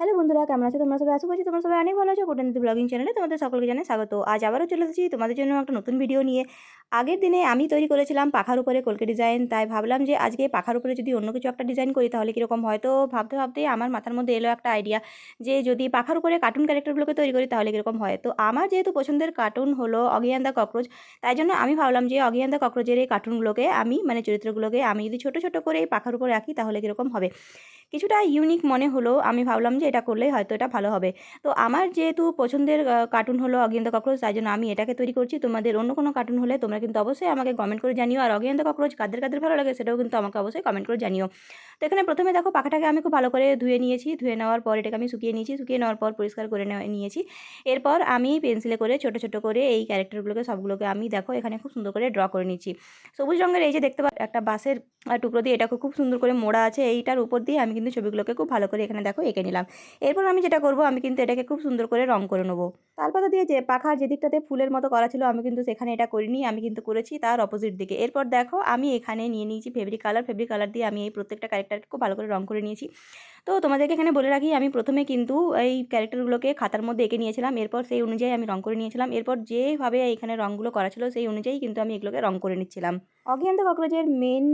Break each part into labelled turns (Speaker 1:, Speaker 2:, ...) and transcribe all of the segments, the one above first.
Speaker 1: Hello বন্ধুরা, কেমন আছো? তোমরা সবাই আশা করছি তোমরা সবাই অনেক ভালো আছো। কোটানিতে ব্লগিং চ্যানেলে তোমাদের সকলকে জানাই স্বাগত। আজ আবারও চলে এসেছি তোমাদের জন্য একটা নতুন ভিডিও নিয়ে। আগের দিনে আমি তৈরি করেছিলাম পাখার উপরে কলকে ডিজাইন, তাই ভাবলাম যে আজকে পাখার উপরে যদি অন্য কিছু একটা ডিজাইন করি তাহলে কীরকম হয়? তো ভাবতে ভাবতেই আমার মাথার মধ্যে এলো একটা আইডিয়া যে যদি পাখার উপরে কার্টুন ক্যারেক্টারগুলোকে তৈরি করি তাহলে কীরকম হয়? তো আমার যেহেতু পছন্দের কার্টুন হলো অগিয়ান দ্য ককরোচ, তাই জন্য আমি ভাবলাম যে অগিয়ান দ্য ককরোচের এই কার্টুনগুলোকে আমি মানে চরিত্রগুলোকে আমি যদি ছোটো ছোটো করে এই পাখার উপরে আঁকি তাহলে কীরকম হবে? কিছুটা ইউনিক মনে হলো। আমি ভাবলাম যে এটা করলেই হয়তো এটা ভালো হবে। তো আমার যেহেতু পছন্দের কার্টুন হলো অগিয়ান দ্য ককরোচ, তাই জন্য আমি এটাকে তৈরি করছি। তোমাদের অন্য কোনো কার্টুন হলে তোমরা কিন্তু অবশ্যই আমাকে কমেন্ট করে জানিও। আর অগিয়ান দ্য ককরোচ কাদের কাদের ভালো লাগে সেটাও কিন্তু আমাকে অবশ্যই কমেন্ট করে জানিও। তো এখানে প্রথমে দেখো পাখাটাকে আমি খুব ভালো করে ধুয়ে নিয়েছি। ধুয়ে নেওয়ার পর এটাকে আমি শুকিয়ে নিয়েছি। শুকিয়ে নেওয়ার পর পরিষ্কার করে নিয়েছি। এরপর আমি পেন্সিলে করে ছোটো ছোটো করে এই ক্যারেক্টারগুলোকে সবগুলোকে আমি দেখো এখানে খুব সুন্দর করে ড্র করে নিয়েছি সবুজ রঙের এই যে দেখতে একটা বাসের টুকরো দিয়ে এটাকে খুব সুন্দর করে মোড়া আছে, এইটার উপর দিয়ে আমি কিন্তু ছবিগুলোকে খুব ভালো করে এখানে দেখো এঁকে নিলাম। এরপর আমি যেটা করব, আমি কিন্তু এটাকে খুব সুন্দর করে রং করে নেব। তালপাতা দিয়ে যে পাখার যেদিকটাতে ফুলের মতো করা ছিল, আমি কিন্তু সেখানে এটা করিনি, আমি কিন্তু করেছি তার অপোজিট দিকে। এরপর দেখো, আমি এখানে নিয়ে নিয়েছি ফেব্রিক কালার ফেব্রিক কালার দিয়ে আমি এই প্রত্যেকটা ক্যারেক্টারকে খুব ভালো করে রং করে নিয়েছি। তো তোমাদেরকে এখানে বলে রাখি আমি প্রথমে কিন্তু এই ক্যারেক্টারগুলোকে খাতার মধ্যে এঁকে নিয়েছিলাম। এরপর সেই অনুযায়ী আমি রং করে নিয়েছিলাম। এরপর যেভাবে এখানে রঙগুলো করা ছিল সেই অনুযায়ী কিন্তু আমি এগুলোকে রং করে নিচ্ছিলাম। অগি অ্যান্ড দ্য ককরোচের মেন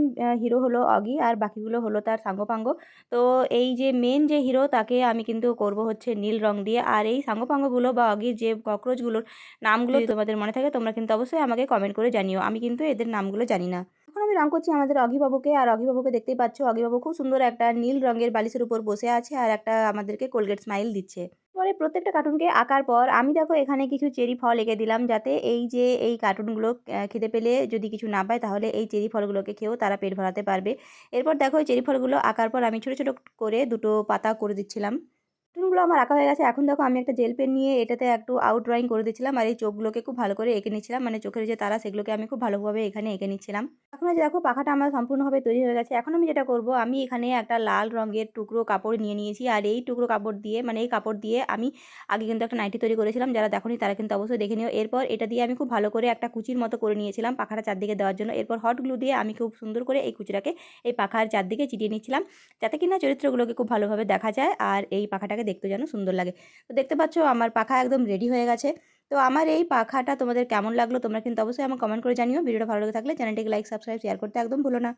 Speaker 1: হিরো হলো অগি আর বাকিগুলো হলো তার সাঙ্গপাঙ্গ। তো এই যে মেন যে হিরো তাকে আমি কিন্তু করব হচ্ছে নীল রং দিয়ে। আর এই সাঙ্গপাঙ্গগুলো বা অগির যে ককরোচগুলোর নামগুলো তোমাদের মনে থাকে তোমরা কিন্তু অবশ্যই আমাকে কমেন্ট করে জানিও। আমি কিন্তু এদের নামগুলো জানি না। এখন আমি রং করছি আমাদের অঘিবাবুকে আর অঘিবাবুকে দেখতেই পাচ্ছ অঘিবাবু খুব সুন্দর একটা নীল রঙের বালিশের উপর বসে আছে আর একটা আমাদেরকে কোলগেট স্মাইল দিচ্ছে। পরে প্রত্যেকটা কার্টুনকে আঁকার পর আমি দেখো এখানে কিছু চেরি ফল এঁকে দিলাম যাতে এই যে এই কার্টুনগুলো খেতে পেলে যদি কিছু না পায় তাহলে এই চেরি ফলগুলোকে খেয়েও তারা পেট ভরাতে পারবে। এরপর দেখো চেরি ফলগুলো আঁকার পর আমি ছোটো ছোটো করে দুটো পাতা করে দিচ্ছিলাম। কার্টুনগুলো আমার আঁকা হয়ে গেছে। এখন দেখো আমি একটা জেল পেন নিয়ে এটাতে একটু আউট ড্রয়িং করে দিচ্ছিলাম আর এই চোখগুলোকে খুব ভালো করে এঁকে নিচ্ছিলাম মানে চোখের যে তারা সেগুলোকে আমি খুব ভালোভাবে এখানে এঁকে নিচ্ছিলাম এখন যে দেখো পাখাটা আমার সম্পূর্ণভাবে তৈরি হয়ে গেছে। এখন আমি যেটা করব, আমি এখানে একটা লাল রঙের টুকরো কাপড় নিয়ে নিয়েছি। আর এই টুকরো কাপড় দিয়ে মানে এই কাপড় দিয়ে আমি আগে কিন্তু একটা নাইটি তৈরি করেছিলাম। যারা দেখনি তারা কিন্তু অবশ্যই দেখে নিও। এরপর এটা দিয়ে আমি খুব ভালো করে একটা কুচির মতো করে নিয়েছিলাম পাখাটা চারদিকে দেওয়ার জন্য। এরপর হট গ্লু দিয়ে আমি খুব সুন্দর করে এই কুচিটাকে এই পাখার চারদিকে চিটিয়ে নিচ্ছিলাম যাতে কিনা চরিত্রগুলোকে খুব ভালোভাবে দেখা যায় আর এই পাখাটাকে দেখতে যেন সুন্দর লাগে। তো দেখতে পাচ্ছ আমার পাখা একদম রেডি হয়ে গেছে। তো আমার এই পাখাটা তোমাদের কেমন লাগল তোমরা কিন্তু অবশ্যই আমার কমেন্ট করে জানিও। ভিডিওটা ভালো লাগে থাকলে চ্যানেলটিকে লাইক সাবস্ক্রাইব শেয়ার করতে একদম ভুলো না।